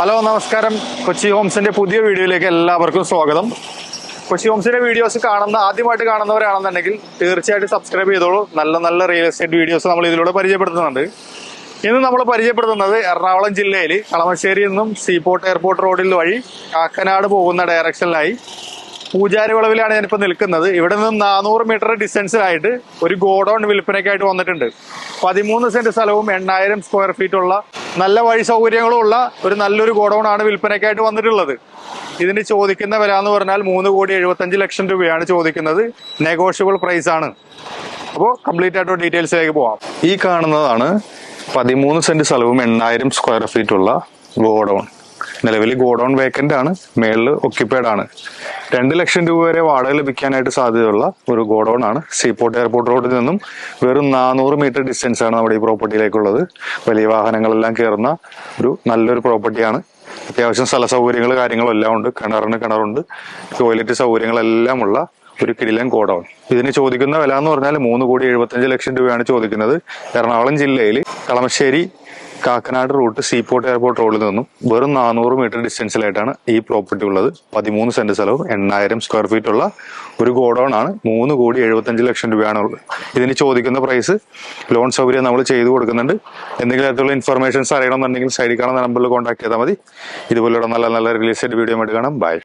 Hello നമസ്കാരം. കൊച്ചി ഹോംസിന്റെ പുതിയ വീഡിയോയിലേക്ക് എല്ലാവർക്കും സ്വാഗതം. കൊച്ചി ഹോംസിന്റെ വീഡിയോസ് കാണുന്ന ആദ്യമായിട്ട് കാണുന്നവരാണെന്നുണ്ടെങ്കിൽ തീർച്ചയായിട്ടും സബ്സ്ക്രൈബ് ചെയ്തോളൂ. നല്ല നല്ല റിയൽ എസ്റ്റേറ്റ് വീഡിയോസ് നമ്മൾ ഇതിലൂടെ പരിചയപ്പെടുത്തുന്നുണ്ട്. ഇന്ന് നമ്മൾ പരിചയപ്പെടുത്തുന്നത് എറണാകുളം ജില്ലയിൽ കളമശ്ശേരിയിൽ നിന്നും സീപോർട്ട് എയർപോർട്ട് റോഡിൽ വഴി കാക്കനാട് പോകുന്ന ഡയറക്ഷനിലായി പൂജാരി വിളവിലാണ് ഞാനിപ്പോൾ നിൽക്കുന്നത്. ഇവിടെ നിന്നും നാനൂറ് മീറ്റർ ഡിസ്റ്റൻസിലായിട്ട് ഒരു ഗോഡൌൺ വിൽപ്പനയ്ക്കായിട്ട് വന്നിട്ടുണ്ട്. പതിമൂന്ന് സെന്റ് സ്ഥലവും എണ്ണായിരം സ്ക്വയർ ഫീറ്റ് ഉള്ള നല്ല വഴി സൗകര്യങ്ങളുള്ള ഒരു നല്ലൊരു ഗോഡൌൺ ആണ് വിൽപ്പനയ്ക്കായിട്ട് വന്നിട്ടുള്ളത്. ഇതിന് ചോദിക്കുന്ന വില എന്ന് പറഞ്ഞാൽ മൂന്ന് കോടി എഴുപത്തഞ്ച് ലക്ഷം രൂപയാണ് ചോദിക്കുന്നത്. നെഗോഷ്യബിൾ പ്രൈസ് ആണ്. അപ്പോൾ കംപ്ലീറ്റ് ആയിട്ട് ഡീറ്റെയിൽസിലേക്ക് പോവാം. ഈ കാണുന്നതാണ് പതിമൂന്ന് സെന്റ് സ്ഥലവും എണ്ണായിരം സ്ക്വയർ ഫീറ്റ് ഉള്ള ഗോഡൌൺ നിലവിൽ ഗോഡൌൺ വേക്കന്റ് ആണ് മേളിൽ ഒക്യുപ്പൈഡ് ആണ്. രണ്ട് ലക്ഷം രൂപ വരെ വാടക ലഭിക്കാനായിട്ട് സാധ്യതയുള്ള ഒരു ഗോഡൌൺ ആണ്. സീപോർട്ട് എയർപോർട്ട് റോഡിൽ നിന്നും വെറും നാനൂറ് മീറ്റർ ഡിസ്റ്റൻസ് ആണ് നമ്മുടെ ഈ പ്രോപ്പർട്ടിയിലേക്കുള്ളത് വലിയ വാഹനങ്ങളെല്ലാം കയറുന്ന ഒരു നല്ലൊരു പ്രോപ്പർട്ടിയാണ് അത്യാവശ്യം സ്ഥല സൗകര്യങ്ങൾ കാര്യങ്ങളും എല്ലാം ഉണ്ട്. കിണറിന് കിണറുണ്ട്. ടോയ്ലറ്റ് സൗകര്യങ്ങളെല്ലാം ഉള്ള ഒരു കിടിലൻ ഗോഡൌൺ. ഇതിന് ചോദിക്കുന്ന വില എന്ന് പറഞ്ഞാൽ മൂന്ന് കോടി എഴുപത്തഞ്ച് ലക്ഷം രൂപയാണ് ചോദിക്കുന്നത്. എറണാകുളം ജില്ലയിൽ Kalamassery Kakkanad route seaport airport റോഡിൽ നിന്നും വെറും നാനൂറ് മീറ്റർ ഡിസ്റ്റൻസിലായിട്ടാണ് ഈ പ്രോപ്പർട്ടി ഉള്ളത്. പതിമൂന്ന് സെന്റ് സ്ഥലവും എണ്ണായിരം സ്ക്വയർ ഫീറ്റ് ഉള്ള ഒരു ഗോഡൌൺ ആണ്. മൂന്ന് കോടി എഴുപത്തഞ്ച് ലക്ഷം രൂപയാണ് ഉള്ളത്. ഇതിന് ചോദിക്കുന്ന പ്രൈസ് ലോൺ സൗകര്യം നമ്മൾ ചെയ്തു കൊടുക്കുന്നുണ്ട്. എന്തെങ്കിലും തരത്തിലുള്ള ഇൻഫർമേഷൻസ് അറിയണമെന്നുണ്ടെങ്കിൽ സൈഡിൽ കാണുന്ന നമ്പറിൽ കോൺടാക്ട് ചെയ്താൽ മതി. ഇതുപോലെയുള്ള നല്ല നല്ല റിയൽ എസ്റ്റേറ്റ് വീഡിയോ ആയിട്ട് കാണാം. ബൈ